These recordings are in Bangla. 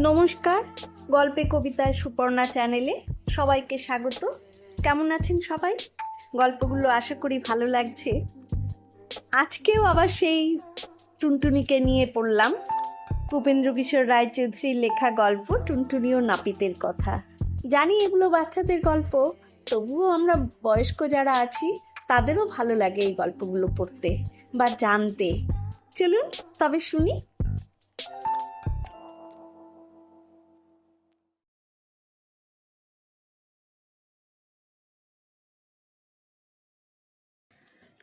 নমস্কার, গল্পে কবিতায় সুপর্ণা চ্যানেলে সবাইকে স্বাগত। কেমন আছেন সবাই? গল্পগুলো আশা করি ভালো লাগছে। আজকেও আবার সেই টুনটুনিকে নিয়ে পড়লাম। ভূপেন্দ্র কিশোর রায়চৌধুরীর লেখা গল্প টুনটুনি ও নাপিতের কথা। জানি এগুলো বাচ্চাদের গল্প, তবুও আমরা বয়স্ক যারা আছি, তাদেরও ভালো লাগে এই গল্পগুলো পড়তে বা জানতে। চলুন তবে শুনি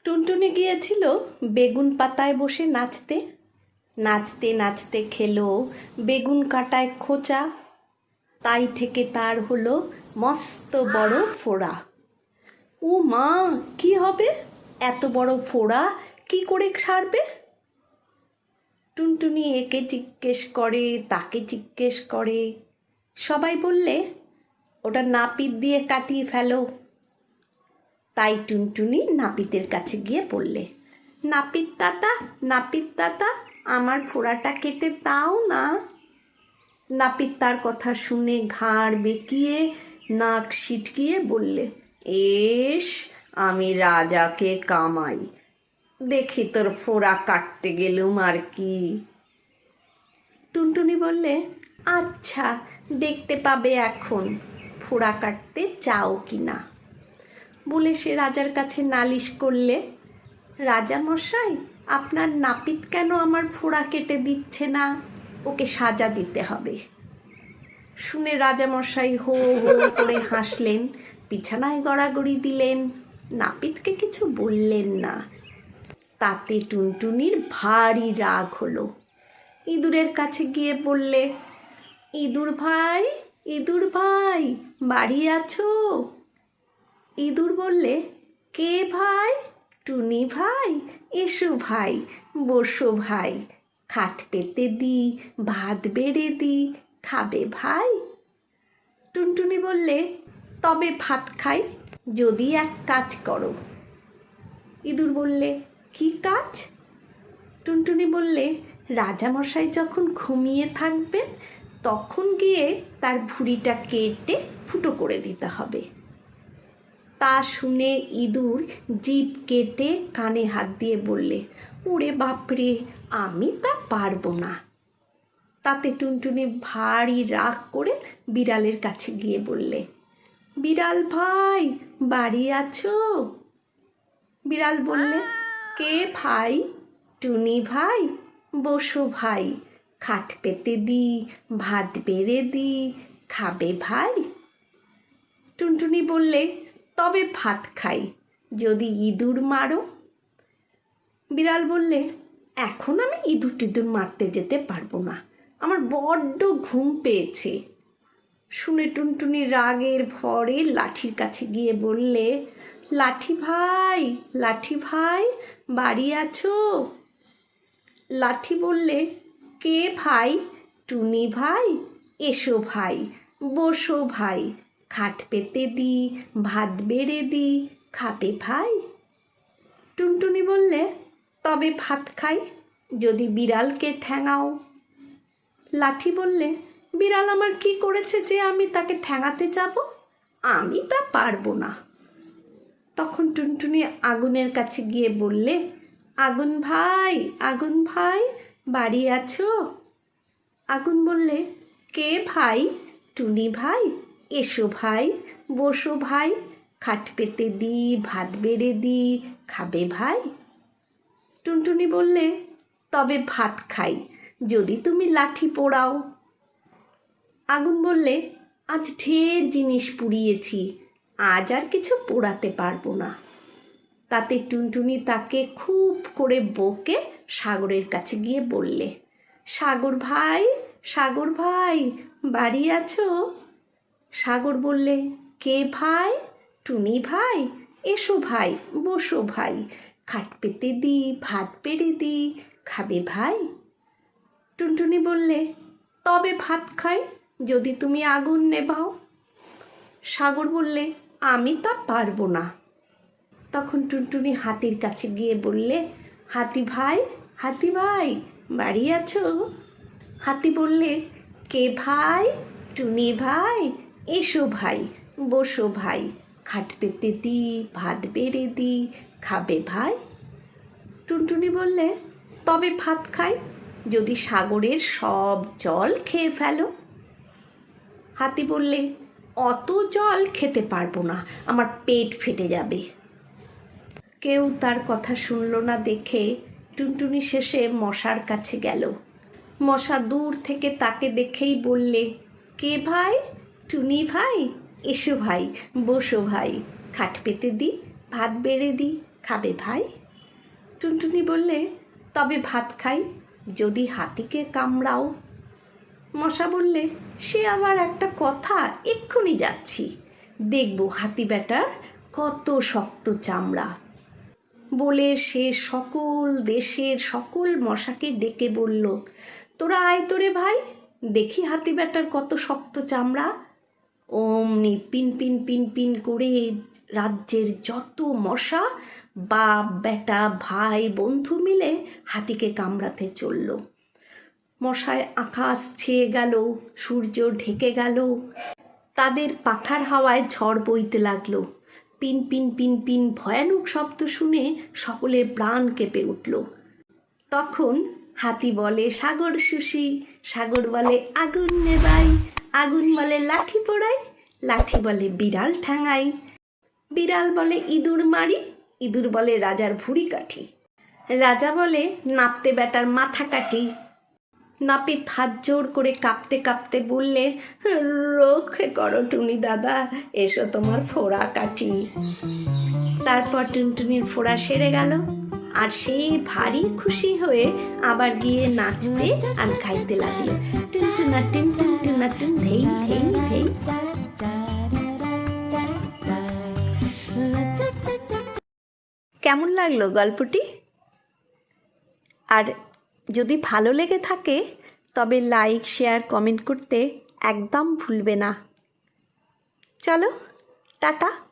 টুনটুনি গিয়েছিল বেগুন পাতায় বসে নাচতে। নাচতে নাচতে খেলো বেগুন কাটায় খোঁচা। তাই থেকে তার হলো মস্ত বড় ফোড়া। ও মা, কি হবে? এত বড় ফোড়া কি করে সারবে টুনটুনি একে জিজ্ঞেস করে, তাকে জিজ্ঞেস করে। সবাই বললে, ওটা নাপিত দিয়ে কাটিয়ে ফেলো। তাই টুনটুনি নাপিতের কাছে গিয়ে বললে, নাপিত দাদা নাপিত দাদা, আমার ফোড়াটা কেটে দাও না। নাপিত তার কথা শুনে ঘাড় বেঁকিয়ে নাক সিটকিয়ে বললে, এস, আমি রাজাকে কামাই। দেখি তোর ফোড়া কাটতে গেলুম আর কি। টুনটুনি বললে আচ্ছা দেখতে পাবে এখন। ফোড়া কাটতে চাও কি না বলে সে রাজার কাছে নালিশ করলে, রাজা মশাই, আপনার নাপিত কেন আমার ফোড়া কেটে দিচ্ছে না? ওকে সাজা দিতে হবে। শুনে রাজামশাই হো হো করে হাসলেন, বিছানায় গড়াগড়ি দিলেন, নাপিতকে কিছু বললেন না। তাতে টুনটুনির ভারী রাগ হলো। ইঁদুরের কাছে গিয়ে বললে, ইঁদুর ভাই ইঁদুর ভাই, বাড়ি আছো? ইঁদুর বললে, কে ভাই? টুনি ভাই? এসো ভাই, বসো ভাই। খাট পেতে দি, ভাত বেড়ে দি, খাবে ভাই। টুনটুনি বললে, তবে ভাত খাই, যদি এক কাজ করো। ইঁদুর বললে, কি কাজ? টুনটুনি বললে, রাজামশাই যখন ঘুমিয়ে থাকবেন, তখন গিয়ে তার ভুঁড়িটা কেটে ফুটো করে দিতে হবে। তা শুনে ইঁদুর জিভ কেটে কানে হাত দিয়ে বললে, ওরে বাপরে, আমি তা পারব না। তাতে টুনটুনি ভারী রাগ করে বিড়ালের কাছে গিয়ে বললে, বিড়াল ভাই, বাড়ি আছো? বিড়াল বললে, কে ভাই? টুনি ভাই? বসো ভাই, খাট পেতে দি, ভাত বেড়ে দি, খাবে ভাই? টুনটুনি বললে তবে ভাত খাই। যদি ইঁদুর মারো? বিড়াল বললে, এখন আমি ইঁদুর টিঁদুর মারতে যেতে পারব না। আমার বড্ড ঘুম পেয়েছে। শুনে টুনটুনি রাগের ভরে লাঠির কাছে গিয়ে বললে, লাঠি ভাই লাঠি ভাই, বাড়ি আছো? লাঠি বললে, কে ভাই? টুনি ভাই? এসো ভাই, বসো ভাই। খাট পেতে দি, ভাত বেড়ে দি, খাবে ভাই। টুনটুনি বললে, তবে ভাত খাই, যদি বিড়ালকে ঠ্যাঙাও। লাঠি বললে, বিড়াল আমার কি করেছে যে আমি তাকে ঠ্যাঙাতে যাব? আমি তা পারব না। তখন টুনটুনি আগুনের কাছে গিয়ে বললে, আগুন ভাই আগুন ভাই, বাড়ি আছো? আগুন বললে, কে ভাই? টুনি ভাই? এসো ভাই, বসো ভাই, খাট পেতে দি, ভাত বেড়ে দি, খাবে ভাই? টুনটুনি বললে, তবে ভাত খাই, যদি তুমি লাঠি পোড়াও। আগুন বললে, আজ ঢের জিনিস পুড়িয়েছি, আজ আর কিছু পোড়াতে পারব না। তাতে টুনটুনি তাকে খুব করে বকে সাগরের কাছে গিয়ে বললে, সাগর ভাই সাগর ভাই, বাড়ি আছো? সাগর বললে, কে ভাই? টুনি ভাই? এসো ভাই, বসো ভাই। খাট পেতে দি, ভাত পেড়ে দি, খাবে ভাই? টুনটুনি বললে, তবে ভাত খাই, যদি তুমি আগুন নেভাও। সাগর বললে, আমি তা পারব না। তখন টুনটুনি হাতির কাছে গিয়ে বললে, হাতি ভাই হাতি ভাই, বাড়ি আছো? হাতি বললে, কে ভাই? টুনি ভাই? এসো ভাই, বসো ভাই, খাট পেতে দি, ভাত বেড়ে দি, খাবে ভাই। টুনটুনি বললে, তবে ভাত খাই, যদি সাগরের সব জল খেয়ে ফেলো। হাতি বললে, অত জল খেতে পারব না, আমার পেট ফেটে যাবে। কেউ তার কথা শুনল না দেখে টুনটুনি শেষে মশার কাছে গেল। মশা দূর থেকে তাকে দেখেই বললে, কে ভাই? টুনি ভাই, এসো ভাই, বসো ভাই। খাট পেতে দি, ভাত বেড়ে দি, খাবে ভাই? টুনটুনি বললে, তবে ভাত খাই, যদি হাতিকে কামড়াও। মশা বললে, সে আবার একটা কথা, এক্ষুনি যাচ্ছি। দেখব হাতি ব্যাটার কত শক্ত চামড়া। বলে সে সকল দেশের সকল মশাকে ডেকে বলল, তোরা আয় তোরে ভাই, দেখি হাতি ব্যাটার কত শক্ত চামড়া। অমনি পিন পিন পিন পিন করে রাজ্যের যত মশা, বাপ, বেটা, ভাই, বন্ধু মিলে হাতিকে কামড়াতে চলল। মশায় আকাশ ছেয়ে গেল, সূর্য ঢেকে গেল। তাদের পাখার হাওয়ায় ঝড় বইতে লাগল। পিন পিন পিন পিন ভয়ানক শব্দ শুনে সকলের প্রাণ কেঁপে উঠল। তখন হাতি বলে, সাগর সুশি, সাগর বলে আগুন নেবাই আগুন বলে লাঠি পোড়াই, লাঠি বলে বিড়াল ঠ্যাঙাই। বিড়াল বলে ইঁদুর মারি, ইঁদুর বলে রাজার ভুঁড়ি কাঠি। রাজা বলে নাপতে বেটার মাথা কাটি। নাপিত হাত জোর করে কাঁপতে কাঁপতে বললে রক্ষে করো টুনি দাদা, এসো তোমার ফোড়া কাটি তারপর টুনটুনির ফোড়া সেরে গেল। আর সে ভারী খুশি হয়ে আবার গিয়ে নাচতে আর খাইতে লাগল। ধেই ধেই ধেই কেমন লাগল গল্পটি? আর যদি ভালো লেগে থাকে, তবে লাইক, শেয়ার, কমেন্ট করতে একদম ভুলবে না। চলো, টাটা।